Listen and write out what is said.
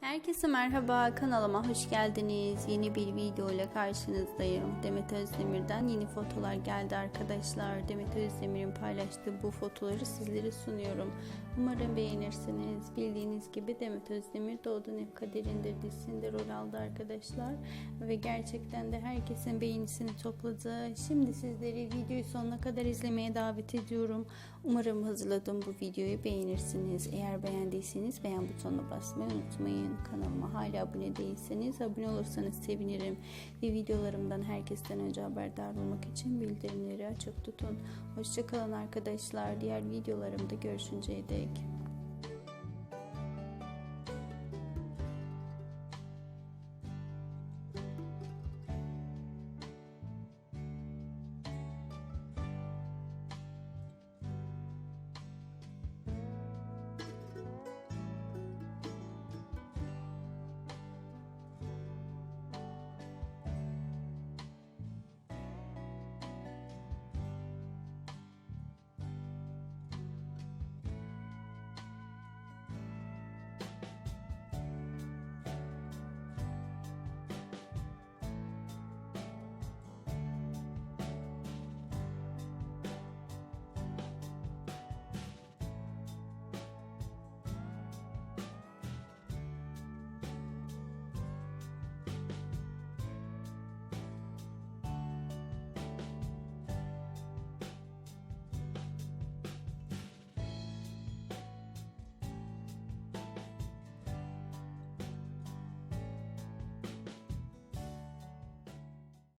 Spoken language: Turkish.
Herkese merhaba kanalıma hoş geldiniz. Yeni bir video ile karşınızdayım. Demet Özdemir'den yeni fotolar geldi arkadaşlar. Demet Özdemir'in paylaştığı bu fotoları sizlere sunuyorum. Umarım beğenirsiniz. Bildiğiniz gibi Demet Özdemir Doğduğun Hep Kaderindir dizisinde rol aldı arkadaşlar. Ve gerçekten de herkesin beğenisini topladı. Şimdi sizleri videoyu sonuna kadar izlemeye davet ediyorum. Umarım hazırladığım bu videoyu beğenirsiniz. Eğer beğendiyseniz beğen butonuna basmayı unutmayın. Kanalıma hala abone değilseniz abone olursanız sevinirim. Ve videolarımdan herkesten önce haberdar olmak için bildirimleri açık tutun. Hoşçakalın arkadaşlar. Diğer videolarımda görüşünceye dek.